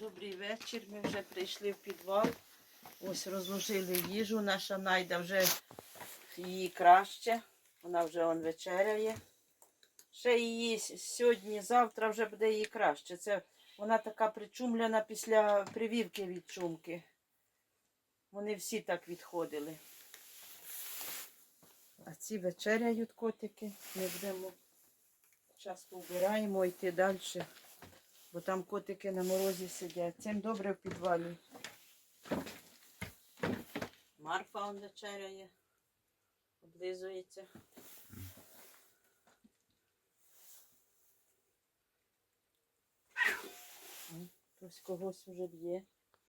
Добрий вечір. Ми вже прийшли в підвал. Ось розложили їжу. Наша найда вже її краще. Вона вже он вечеряє. Ще її сьогодні, завтра вже буде їй краще. Це вона така причумлена після прививки від чумки. Вони всі так відходили. А ці вечеряють котики. Ми будемо часто вбираємо йти далі. Бо там котики на морозі сидять. Цим добре в підвалі. Марфа он вечеряє. Облизується. Хтось когось вже б'є.